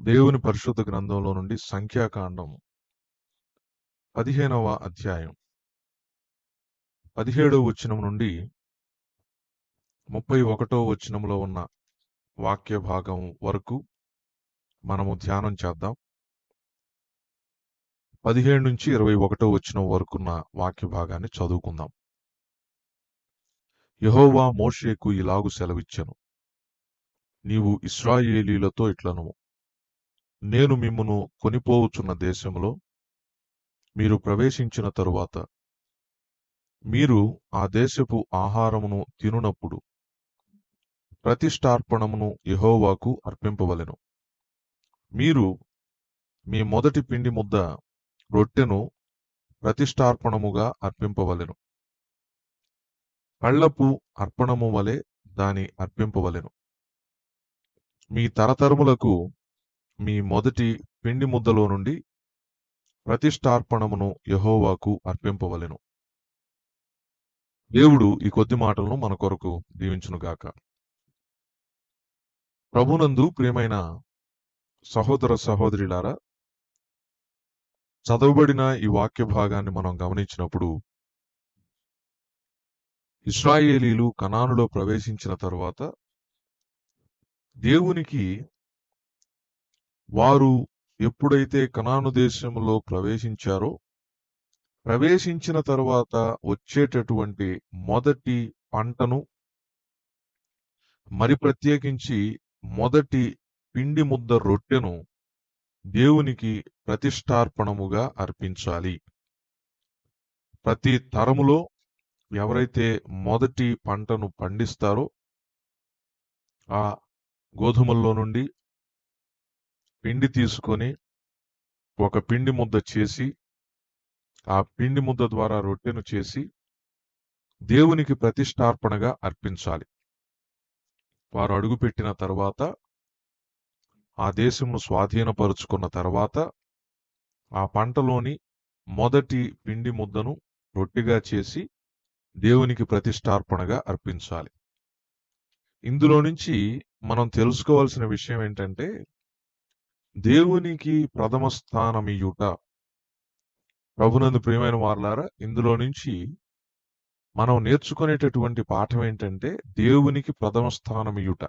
దేవుని పరిశుద్ధ గ్రంథంలో నుండి సంఖ్యాకాండం పదిహేనవ అధ్యాయం. పదిహేడవ వచనం నుండి ముప్పై ఒకటో వచనంలో ఉన్న వాక్య భాగం వరకు మనము ధ్యానం చేద్దాం. పదిహేడు నుంచి ఇరవై ఒకటో వచనం వరకున్న వాక్య భాగాన్ని చదువుకుందాం. యెహోవా మోషేకు ఇలాగు సెలవిచ్చెను. నీవు ఇస్రాయేలీలతో ఇట్లను నేను మిమ్మును కొనిపోవుచున్న దేశంలో మీరు ప్రవేశించిన తరువాత మీరు ఆ దేశపు ఆహారమును తినునప్పుడు ప్రతిష్టార్పణమును యహోవాకు అర్పింపవలెను. మీరు మీ మొదటి పిండి ముద్ద రొట్టెను ప్రతిష్టార్పణముగా అర్పింపవలెను. కళ్ళపు అర్పణము వలె దాని అర్పింపవలెను. మీ తరతరములకు మీ మొదటి పిండి ముద్దలో నుండి ప్రతిష్టార్పణమును యహోవాకు అర్పింపవలెను. దేవుడు ఈ కొద్ది మాటలను మన కొరకు దీవించునుగాక. ప్రభునందు ప్రియమైన సహోదర సహోదరులారా చదవబడిన ఈ వాక్య భాగాన్ని మనం గమనించినప్పుడు ఇస్రాయేలీలు కణానులో ప్రవేశించిన తరువాత దేవునికి వారు ఎప్పుడైతే కనాను దేశంలో ప్రవేశించారో ప్రవేశించిన తర్వాత వచ్చేటటువంటి మొదటి పంటను మరి ప్రత్యేకించి మొదటి పిండి ముద్ద రొట్టెను దేవునికి ప్రతిష్టార్పణముగా అర్పించాలి. ప్రతి తరములో ఎవరైతే మొదటి పంటను పండిస్తారో ఆ గోధుమల్లో నుండి పిండి తీసుకొని ఒక పిండి ముద్ద చేసి ఆ పిండి ముద్ద ద్వారా రొట్టెను చేసి దేవునికి ప్రతిష్టార్పణగా అర్పించాలి. వారు అడుగుపెట్టిన తర్వాత ఆ దేశమును స్వాధీనపరుచుకున్న తర్వాత ఆ పంటలోని మొదటి పిండి ముద్దను రొట్టెగా చేసి దేవునికి ప్రతిష్టార్పణగా అర్పించాలి. ఇందులో నుంచి మనం తెలుసుకోవాల్సిన విషయం ఏంటంటే దేవునికి ప్రథమ స్థానమియుట. ప్రభునందు ప్రియమైన వారులారా ఇందులో నుంచి మనం నేర్చుకునేటటువంటి పాఠం ఏంటంటే దేవునికి ప్రథమ స్థానమియుట.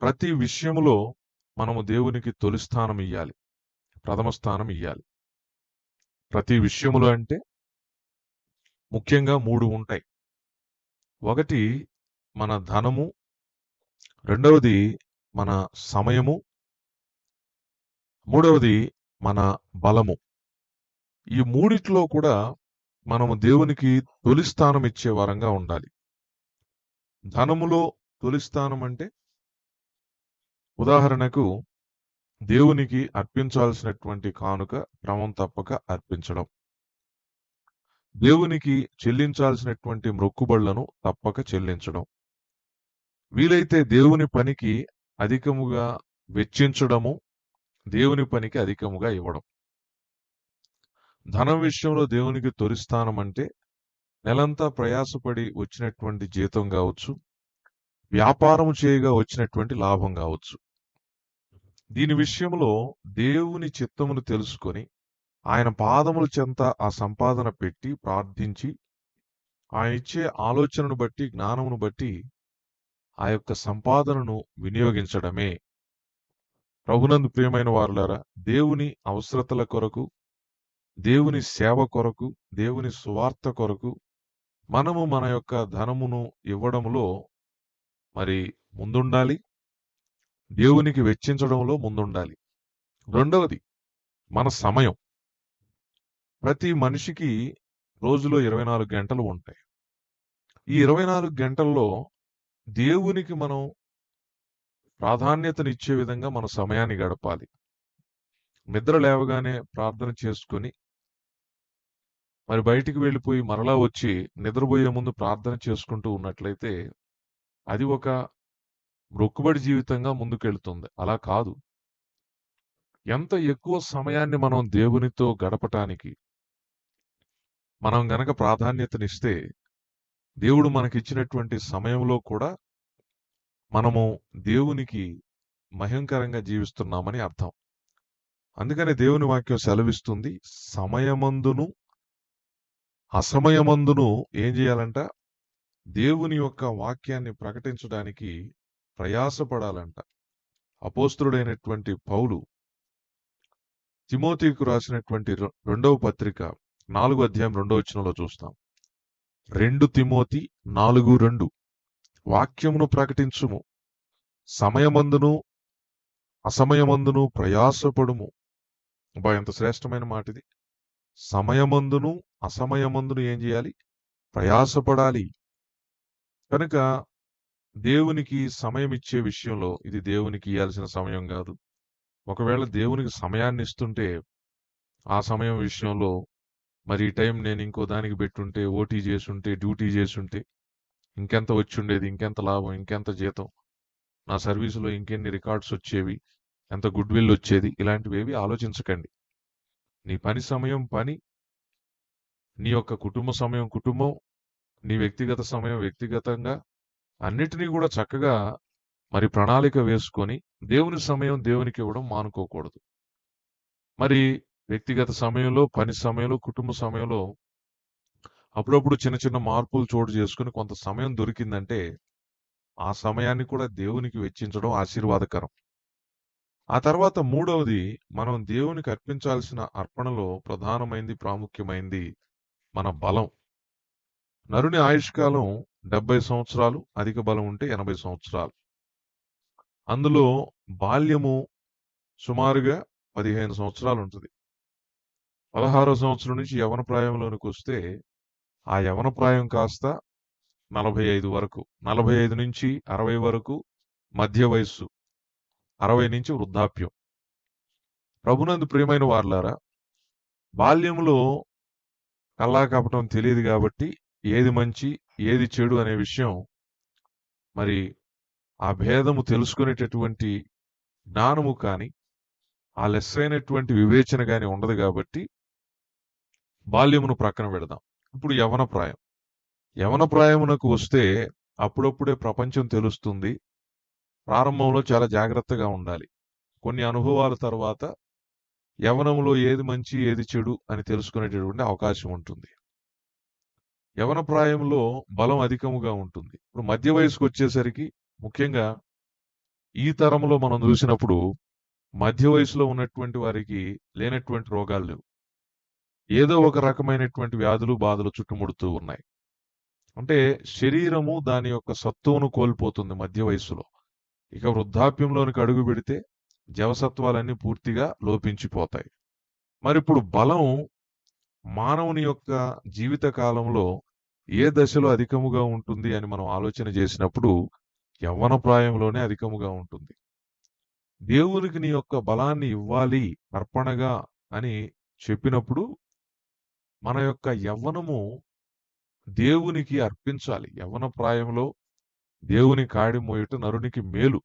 ప్రతి విషయములో మనము దేవునికి తొలి స్థానం ఇయ్యాలి ప్రథమ స్థానం ఇయ్యాలి ప్రతి విషయములో అంటే ముఖ్యంగా మూడు ఉంటాయి. ఒకటి మన ధనము రెండవది మన సమయము మూడవది మన బలము. ఈ మూడిట్లో కూడా మనము దేవునికి తొలి స్థానం ఇచ్చే వరంగా ఉండాలి. ధనములో తొలి స్థానం అంటే ఉదాహరణకు దేవునికి అర్పించాల్సినటువంటి కానుక క్రమం తప్పక అర్పించడం. దేవునికి చెల్లించాల్సినటువంటి మొక్కుబళ్ళను తప్పక చెల్లించడం. వీలైతే దేవుని పనికి అధికముగా వెచ్చించడము దేవుని పనికి అధికముగా ఇవ్వడం. ధనం విషయంలో దేవునికి తొలి స్థానం అంటే నెలంతా ప్రయాసపడి వచ్చినటువంటి జీతం కావచ్చు వ్యాపారం చేయగా వచ్చినటువంటి లాభం కావచ్చు. దీని విషయంలో దేవుని చిత్తమును తెలుసుకొని ఆయన పాదముల చెంత ఆ సంపాదన పెట్టి ప్రార్థించి ఆయన ఇచ్చే ఆలోచనను బట్టి జ్ఞానమును బట్టి ఆ యొక్క సంపాదనను వినియోగించడమే ప్రభునందు ప్రియమైన వారులారా దేవుని అవసరతల కొరకు దేవుని సేవ కొరకు దేవుని సువార్త కొరకు మనము మన యొక్క ధనమును ఇవ్వడంలో మరి ముందుండాలి. దేవునికి వెచ్చించడంలో ముందుండాలి. రెండవది మన సమయం. ప్రతి మనిషికి రోజులో ఇరవై నాలుగు గంటలు ఉంటాయి. ఈ ఇరవై నాలుగు గంటల్లో దేవునికి మనం ప్రాధాన్యతనిచ్చే విధంగా మన సమయాన్ని గడపాలి. నిద్ర లేవగానే ప్రార్థన చేసుకొని మరి బయటికి వెళ్ళిపోయి మరలా వచ్చి నిద్రపోయే ముందు ప్రార్థన చేసుకుంటూ ఉన్నట్లయితే అది ఒక మొక్కుబడి జీవితంగా ముందుకెళ్తుంది. అలా కాదు. ఎంత ఎక్కువ సమయాన్ని మనం దేవునితో గడపటానికి మనం గనక ప్రాధాన్యతనిస్తే దేవుడు మనకిచ్చినటువంటి సమయంలో కూడా మనము దేవునికి భయంకరంగా జీవిస్తున్నామని అర్థం. అందుకని దేవుని వాక్యం సెలవిస్తుంది సమయమందును అసమయమందును ఏం చేయాలంట? దేవుని యొక్క వాక్యాన్ని ప్రకటించడానికి ప్రయాసపడాలంట. అపోస్తుడైనటువంటి పౌలు తిమోతికు రాసినటువంటి రెండవ పత్రిక నాలుగు అధ్యాయం రెండవ వచనంలో చూస్తాం. రెండు తిమోతి నాలుగు రెండు. వాక్యమును ప్రకటించుము. సమయమందును అసమయమందును ప్రయాసపడుము. అబ్బా ఎంత శ్రేష్టమైన మాట ఇది సమయమందును అసమయమందును ఏం చేయాలి? ప్రయాసపడాలి. కనుక దేవునికి సమయం ఇచ్చే విషయంలో ఇది దేవునికి ఇవ్వాల్సిన సమయం కాదు. ఒకవేళ దేవునికి సమయాన్ని ఇస్తుంటే ఆ సమయం విషయంలో మరి ఈ టైం నేను ఇంకో దానికి పెట్టుంటే ఓటీ చేసుంటే డ్యూటీ చేసుంటే ఇంకెంత వచ్చి ఉండేది ఇంకెంత లాభం ఇంకెంత జీతం. నా సర్వీసులో ఇంకెన్ని రికార్డ్స్ వచ్చేవి ఎంత గుడ్ విల్ వచ్చేది ఇలాంటివి ఏవి ఆలోచించకండి. నీ పని సమయం పని నీ యొక్క కుటుంబ సమయం కుటుంబం నీ వ్యక్తిగత సమయం వ్యక్తిగతంగా అన్నిటినీ కూడా చక్కగా మరి ప్రణాళిక వేసుకొని దేవుని సమయం దేవునికి ఇవ్వడం మానుకోకూడదు. మరి వ్యక్తిగత సమయంలో పని సమయంలో కుటుంబ సమయంలో అప్పుడప్పుడు చిన్న చిన్న మార్పులు చోటు చేసుకుని కొంత సమయం దొరికిందంటే ఆ సమయాన్ని కూడా దేవునికి వెచ్చించడం ఆశీర్వాదకరం. ఆ తర్వాత మూడవది మనం దేవునికి అర్పించాల్సిన అర్పణలో ప్రధానమైంది ప్రాముఖ్యమైంది మన బలం. నరుని ఆయుష్కాలం డెబ్బై సంవత్సరాలు అధిక బలం ఉంటే ఎనభై సంవత్సరాలు. అందులో బాల్యము సుమారుగా పదిహేను సంవత్సరాలు ఉంటుంది. పదహారో సంవత్సరం నుంచి యవన ప్రాయంలోనికి వస్తే ఆ యవన ప్రాయం కాస్త నలభై ఐదు వరకు నలభై ఐదు నుంచి అరవై వరకు మధ్య వయస్సు అరవై నుంచి వృద్ధాప్యం. ప్రభునందు ప్రియమైన వార్లారా బాల్యంలో కల్లా కపటం తెలియదు కాబట్టి ఏది మంచి ఏది చెడు అనే విషయం మరి ఆ భేదము తెలుసుకునేటటువంటి జ్ఞానము కానీ ఆ లెస్సైనటువంటి వివేచన కానీ ఉండదు కాబట్టి బాల్యమును ప్రక్కన పెడదాం. ఇప్పుడు యవన ప్రాయం. యవన ప్రాయమునకు వస్తే అప్పుడప్పుడే ప్రపంచం తెలుస్తుంది. ప్రారంభంలో చాలా జాగ్రత్తగా ఉండాలి. కొన్ని అనుభవాల తర్వాత యవనంలో ఏది మంచి ఏది చెడు అని తెలుసుకునేటటువంటి అవకాశం ఉంటుంది. యవన ప్రాయంలో బలం అధికముగా ఉంటుంది. ఇప్పుడు మధ్య వయసుకు వచ్చేసరికి ముఖ్యంగా ఈ తరంలో మనం చూసినప్పుడు మధ్య వయసులో ఉన్నటువంటి వారికి లేనటువంటి రోగాలు లేవు. ఏదో ఒక రకమైనటువంటి వ్యాధులు బాధలు చుట్టుముడుతూ ఉన్నాయి. అంటే శరీరము దాని యొక్క సత్తువును కోల్పోతుంది మధ్య వయసులో ఇక వృద్ధాప్యంలోనికి అడుగు పెడితే జవసత్వాలన్నీ పూర్తిగా లోపించిపోతాయి. మరి ఇప్పుడు బలం మానవుని యొక్క జీవిత కాలంలో ఏ దశలో అధికముగా ఉంటుంది అని మనం ఆలోచన చేసినప్పుడు యవ్వన ప్రాయంలోనే అధికముగా ఉంటుంది. దేవునికి నీ యొక్క బలాన్ని ఇవ్వాలి అర్పణగా అని చెప్పినప్పుడు మన యొక్క యవ్వనము దేవునికి అర్పించాలి. యవ్వన ప్రాయంలో దేవుని కాడి మోయట నరునికి మేలు.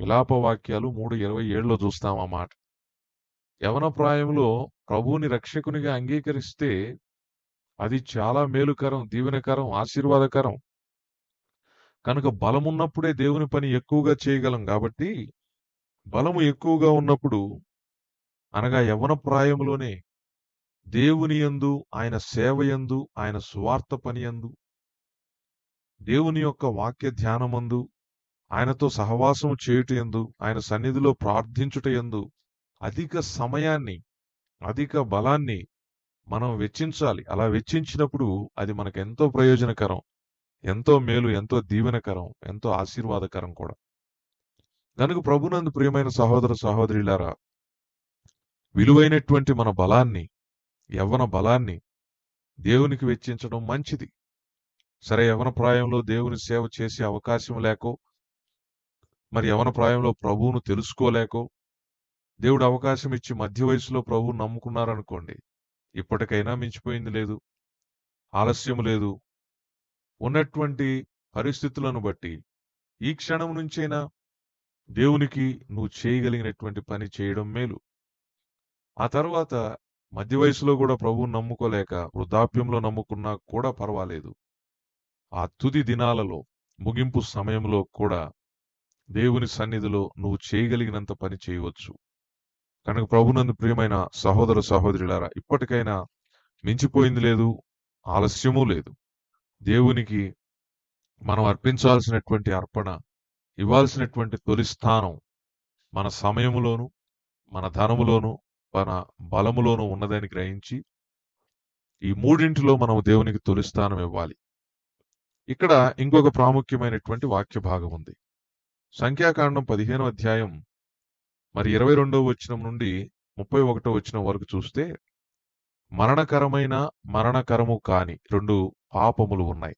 విలాప వాక్యాలు మూడు ఇరవై ఏడులో చూస్తాం ఆ మాట. యవన ప్రాయంలో ప్రభువుని రక్షకునిగా అంగీకరిస్తే అది చాలా మేలుకరం దీవెనకరం ఆశీర్వాదకరం. కనుక బలమున్నప్పుడే దేవుని పని ఎక్కువగా చేయగలం కాబట్టి బలము ఎక్కువగా ఉన్నప్పుడు అనగా యవన ప్రాయంలోనే దేవుని యందు ఆయన సేవ యందు ఆయన స్వార్థ పని యందు దేవుని యొక్క వాక్య ధ్యానమందు ఆయనతో సహవాసము చేయుట యందు ఆయన సన్నిధిలో ప్రార్థించుట యందు అధిక సమయాన్ని అధిక బలాన్ని మనం వెచ్చించాలి. అలా వెచ్చించినప్పుడు అది మనకు ఎంతో ప్రయోజనకరం ఎంతో మేలు ఎంతో దీవెనకరం ఎంతో ఆశీర్వాదకరం కూడా. కనుక ప్రభునందు ప్రియమైన సహోదర సహోదరులారా విలువైనటువంటి మన బలాన్ని యవ్వన బలాన్ని దేవునికి వెచ్చించడం మంచిది. సరే యవన ప్రాయంలో దేవుని సేవ చేసే అవకాశం లేకో మరి యవన ప్రాయంలో ప్రభువును తెలుసుకోలేకో దేవుడు అవకాశం ఇచ్చి మధ్య వయసులో ప్రభువు నమ్ముకున్నారనుకోండి ఇప్పటికైనా మించిపోయింది లేదు ఆలస్యం లేదు. ఉన్నటువంటి పరిస్థితులను బట్టి ఈ క్షణం నుంచైనా దేవునికి నువ్వు చేయగలిగినటువంటి పని చేయడం మేలు. ఆ తర్వాత మధ్య వయసులో కూడా ప్రభువు నమ్ముకోలేక వృద్ధాప్యంలో నమ్ముకున్నా కూడా పర్వాలేదు. ఆ తుది దినాలలో ముగింపు సమయంలో కూడా దేవుని సన్నిధిలో నువ్వు చేయగలిగినంత పని చేయవచ్చు. కనుక ప్రభునందు ప్రియమైన సహోదర సహోదరులారా ఇప్పటికైనా మించిపోయింది లేదు ఆలస్యమూ లేదు. దేవునికి మనం అర్పించాల్సినటువంటి అర్పణ ఇవ్వాల్సినటువంటి తొలి స్థానం మన సమయములోను మన ధనములోను మన బలములోను ఉన్నదని గ్రహించి ఈ మూడింటిలో మనం దేవునికి తొలి స్థానం ఇవ్వాలి. ఇక్కడ ఇంకొక ప్రాముఖ్యమైనటువంటి వాక్య భాగం ఉంది. సంఖ్యాకాండం పదిహేను అధ్యాయం మరి ఇరవై రెండవ వచనం నుండి ముప్పై ఒకటో వచనం వరకు చూస్తే మరణకరమైన మరణకరము కాని రెండు పాపములు ఉన్నాయి.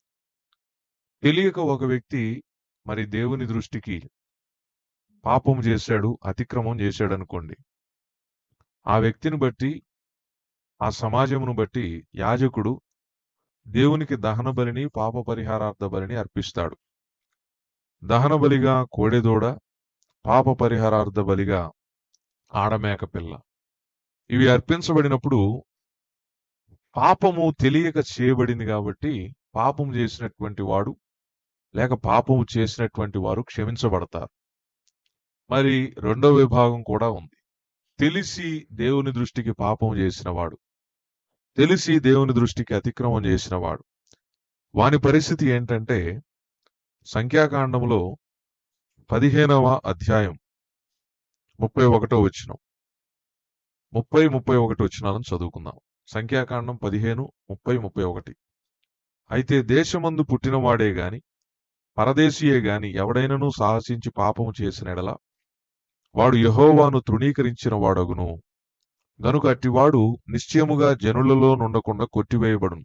తెలియక ఒక వ్యక్తి మరి దేవుని దృష్టికి పాపం చేశాడు అతిక్రమం చేశాడు అనుకోండి ఆ వ్యక్తిని బట్టి ఆ సమాజమును బట్టి యాజకుడు దేవునికి దహన బలిని పాప పరిహారార్థ బలిని అర్పిస్తాడు. దహన బలిగా కోడెదోడ పాప పరిహారార్థ బలిగా ఆడమేక పిల్ల. ఇవి అర్పించబడినప్పుడు పాపము తెలియక చేయబడింది కాబట్టి పాపం చేసినటువంటి వాడు లేక పాపము చేసినటువంటి వారు క్షమించబడతారు. మరి రెండో విభాగం కూడా ఉంది. తెలిసి దేవుని దృష్టికి పాపం చేసినవాడు. తెలిసి దేవుని దృష్టికి అతిక్రమం చేసినవాడు. వాని పరిస్థితి ఏంటంటే సంఖ్యాకాండంలో పదిహేనవ అధ్యాయం ముప్పై ఒకటో వచ్చిన ముప్పై ముప్పై ఒకటి వచ్చినాలను చదువుకుందాం. సంఖ్యాకాండం పదిహేను ముప్పై ముప్పై ఒకటి. అయితే దేశమందు పుట్టినవాడే గాని పరదేశీయే గాని ఎవడైనను సాహసించి పాపము చేసిన ఎడల వాడు యహోవాను తృణీకరించిన వాడగును. గనుక అట్టివాడు నిశ్చయముగా జనులలో నుండకుండా కొట్టివేయబడును.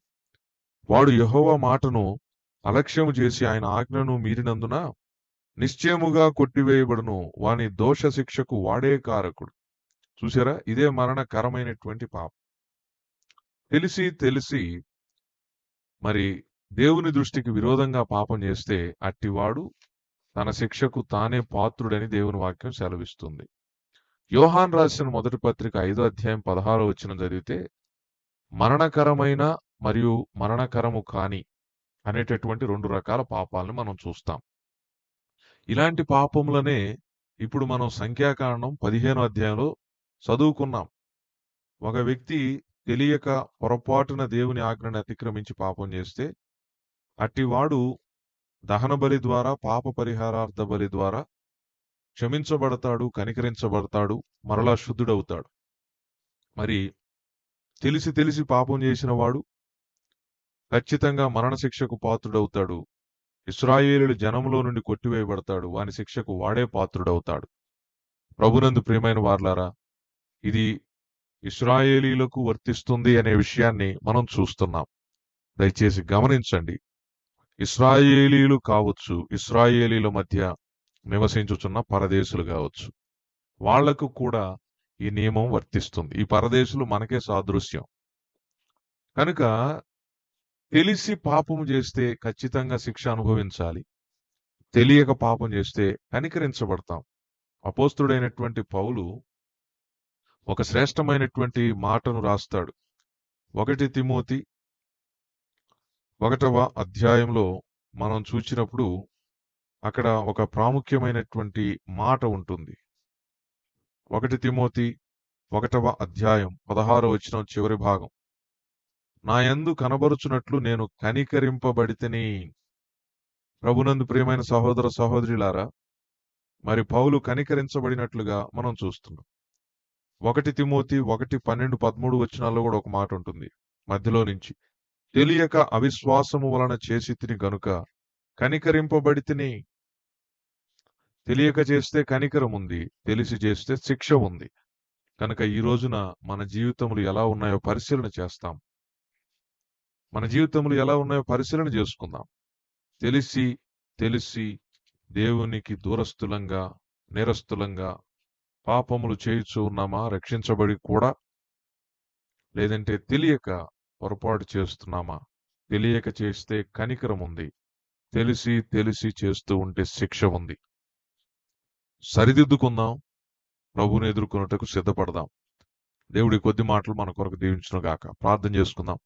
వాడు యహోవా మాటను అలక్ష్యము చేసి ఆయన ఆజ్ఞను మీరినందున నిశ్చయముగా కొట్టివేయబడును. వాని దోష శిక్షకు వాడే కారకుడు. చూసారా ఇదే మరణకరమైనటువంటి పాపం. తెలిసి తెలిసి మరి దేవుని దృష్టికి విరోధంగా పాపం చేస్తే అట్టివాడు తన శిక్షకు తానే పాత్రుడని దేవుని వాక్యం సెలవిస్తుంది. యోహాన్ రాసిన మొదటి పత్రిక ఐదో అధ్యాయం పదహారో వచ్చిన చదివితే మరణకరమైన మరియు మరణకరము కాని అనేటటువంటి రెండు రకాల పాపాలను మనం చూస్తాం. ఇలాంటి పాపములనే ఇప్పుడు మనం సంఖ్యాకాండం పదిహేను అధ్యాయంలో చదువుకున్నాం. ఒక వ్యక్తి తెలియక పొరపాటున దేవుని ఆజ్ఞను అతిక్రమించి పాపం చేస్తే అట్టివాడు దహన బలి ద్వారా పాప పరిహారార్థ బలి ద్వారా క్షమించబడతాడు కనికరించబడతాడు మరలా శుద్ధుడవుతాడు. మరి తెలిసి తెలిసి పాపం చేసిన వాడు ఖచ్చితంగా మరణశిక్షకు పాత్రుడవుతాడు. ఇస్రాయేలుల జనములో నుండి కొట్టివేయబడతాడు. వాని శిక్షకు వాడే పాత్రుడవుతాడు. ప్రభునందు ప్రియమైన వార్లారా ఇది ఇస్రాయేలీలకు వర్తిస్తుంది అనే విషయాన్ని మనం చూస్తున్నాం. దయచేసి గమనించండి. ఇస్రాయేలీలు కావచ్చు ఇస్రాయేలీల మధ్య నివసించుచున్న పరదేశులు కావచ్చు. వాళ్ళకు కూడా ఈ నియమం వర్తిస్తుంది. ఈ పరదేశులు మనకే సాదృశ్యం. కనుక తెలిసి పాపం చేస్తే ఖచ్చితంగా శిక్ష అనుభవించాలి. తెలియక పాపం చేస్తే కనికరించబడతాం. అపోస్తుడైనటువంటి పౌలు ఒక శ్రేష్టమైనటువంటి మాటను రాస్తాడు. ఒకటి తిమోతి ఒకటవ అధ్యాయంలో మనం చూచినప్పుడు అక్కడ ఒక ప్రాముఖ్యమైనటువంటి మాట ఉంటుంది. ఒకటి తిమోతి ఒకటవ అధ్యాయం పదహారు వచ్చిన చివరి భాగం. నా యందు కనబరుచున్నట్లు నేను కనికరింపబడితేని. ప్రభునందు ప్రియమైన సహోదర సహోదరులారా మరి పౌలు కనికరించబడినట్లుగా మనం చూస్తున్నాం. ఒకటి తిమోతి ఒకటి పన్నెండు పదమూడు వచనాల్లో కూడా ఒక మాట ఉంటుంది. మధ్యలో నుంచి తెలియక అవిశ్వాసము వలన చేసి తిని గనుక కనికరింపబడి తిని తెలియక చేస్తే కనికరం ఉంది తెలిసి చేస్తే శిక్ష ఉంది. కనుక ఈ రోజున మన జీవితములు ఎలా ఉన్నాయో పరిశీలన చేస్తాం. మన జీవితములు ఎలా ఉన్నాయో పరిశీలన చేసుకుందాం. తెలిసి తెలిసి దేవునికి దూరస్థులంగా నేరస్థులంగా పాపములు చేయుచు ఉన్నామా రక్షించబడి కూడా లేదంటే తెలియక పొరపాటు చేస్తున్నామా? తెలియక చేస్తే కనికరం ఉంది తెలిసి తెలిసి చేస్తూ ఉంటే శిక్ష ఉంది. సరిదిద్దుకుందాం. ప్రభుని ఎదుర్కొనుటకు సిద్ధపడదాం. దేవుడి కొద్ది మాటలు మన కొరకు దీవించును గాక ప్రార్థన చేసుకుందాం.